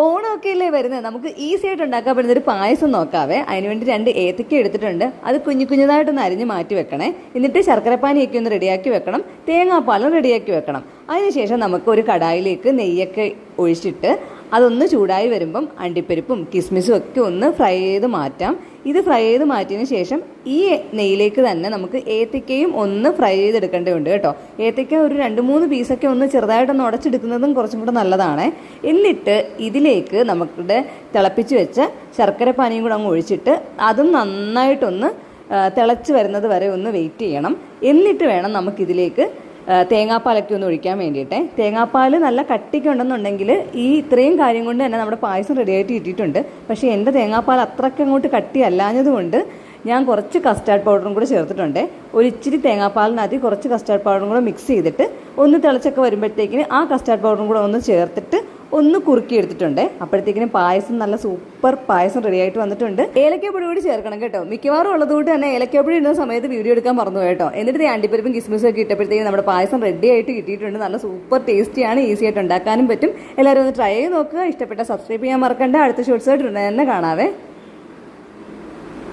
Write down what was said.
ഓണമൊക്കെ അല്ലേ വരുന്നത്? നമുക്ക് ഈസി ആയിട്ട് ഉണ്ടാക്കാൻ പറ്റുന്ന ഒരു പായസം നോക്കാവേ. അതിനുവേണ്ടി രണ്ട് ഏത്തക്ക എടുത്തിട്ടുണ്ട്. അത് കുഞ്ഞു കുഞ്ഞതായിട്ടൊന്ന് അരിഞ്ഞ് മാറ്റി വെക്കണേ. എന്നിട്ട് ശർക്കരപ്പാനിയൊക്കെ ഒന്ന് റെഡിയാക്കി വെക്കണം. തേങ്ങാപ്പാലും റെഡിയാക്കി വെക്കണം. അതിനുശേഷം നമുക്ക് ഒരു കടായിലേക്ക് നെയ്യൊക്കെ ഒഴിച്ചിട്ട് അതൊന്ന് ചൂടായി വരുമ്പം അണ്ടിപ്പരിപ്പും കിസ്മിസും ഒക്കെ ഒന്ന് ഫ്രൈ ചെയ്ത് മാറ്റാം. ഇത് ഫ്രൈ ചെയ്ത് മാറ്റിയതിന് ശേഷം ഈ നെയ്യിലേക്ക് തന്നെ നമുക്ക് ഏത്തക്കയും ഒന്ന് ഫ്രൈ ചെയ്തെടുക്കേണ്ടതുണ്ട് കേട്ടോ. ഏത്തക്ക ഒരു രണ്ട് മൂന്ന് പീസൊക്കെ ഒന്ന് ചെറുതായിട്ടൊന്ന് ഉടച്ചെടുക്കുന്നതും കുറച്ചും കൂടെ നല്ലതാണ്. എന്നിട്ട് ഇതിലേക്ക് നമ്മുടെ തിളപ്പിച്ച് വെച്ച ശർക്കര പാനിയും കൂടെ അങ്ങ് ഒഴിച്ചിട്ട് അതും നന്നായിട്ടൊന്ന് തിളച്ച് വരുന്നത് വരെ ഒന്ന് വെയിറ്റ് ചെയ്യണം. എന്നിട്ട് വേണം നമുക്കിതിലേക്ക് തേങ്ങാപ്പാലൊക്കെ ഒന്ന് ഒഴിക്കാൻ വേണ്ടിയിട്ട്. തേങ്ങാപ്പാൽ നല്ല കട്ടിക്ക് ഉണ്ടെന്നുണ്ടെങ്കിൽ ഈ ഇത്രയും കാര്യം കൊണ്ട് തന്നെ നമ്മുടെ പായസം റെഡിയായിട്ട് കിട്ടിയിട്ടുണ്ട്. പക്ഷേ എന്റെ തേങ്ങാപ്പാൽ അത്രയ്ക്ക് അങ്ങോട്ട് കട്ടി അല്ലാഞ്ഞതുകൊണ്ട് ഞാൻ കുറച്ച് കസ്റ്റാർഡ് പൗഡറും കൂടെ ചേർത്തിട്ടുണ്ട്. ഒരു ഇച്ചിരി തേങ്ങാപ്പാലിനകത്ത് കുറച്ച് കസ്റ്റാർഡ് പൗഡറും കൂടെ മിക്സ് ചെയ്തിട്ട് ഒന്ന് തിളച്ചൊക്കെ വരുമ്പോഴത്തേക്കിന് ആ കസ്റ്റാർഡ് പൗഡറും കൂടെ ഒന്ന് ചേർത്തിട്ട് ഒന്ന് കുറുക്കി എടുത്തിട്ടുണ്ട്. അപ്പോഴത്തേക്കിനും പായസം നല്ല സൂപ്പർ പായസം റെഡി ആയിട്ട് വന്നിട്ടുണ്ട്. ഏലക്കപ്പൊടി കൂടി ചേർക്കണം കേട്ടോ. മിക്കവാറും ഉള്ളതുകൊണ്ട് തന്നെ ഏലക്കപ്പൊടി ഇടുന്ന സമയത്ത് വീഡിയോ എടുക്കാൻ മറന്നു കേട്ടോ. എന്നിട്ട് അണ്ടിപ്പരിപ്പും കിസ്മിസും ഒക്കെ ഇട്ടപ്പോഴത്തേക്കും നമ്മുടെ പായസം റെഡി ആയിട്ട് കിട്ടിയിട്ടുണ്ട്. നല്ല സൂപ്പർ ടേസ്റ്റിയാണ് ഈസി ആയിട്ട് ഉണ്ടാക്കാനും പറ്റും. എല്ലാവരും ഒന്ന് ട്രൈ ചെയ്ത് നോക്കുക. ഇഷ്ടപ്പെട്ട സബ്സ്ക്രൈബ് ചെയ്യാൻ മറക്കണ്ട. അടുത്ത ഷോർട്സ് ആയിട്ട് തന്നെ കാണാവേ.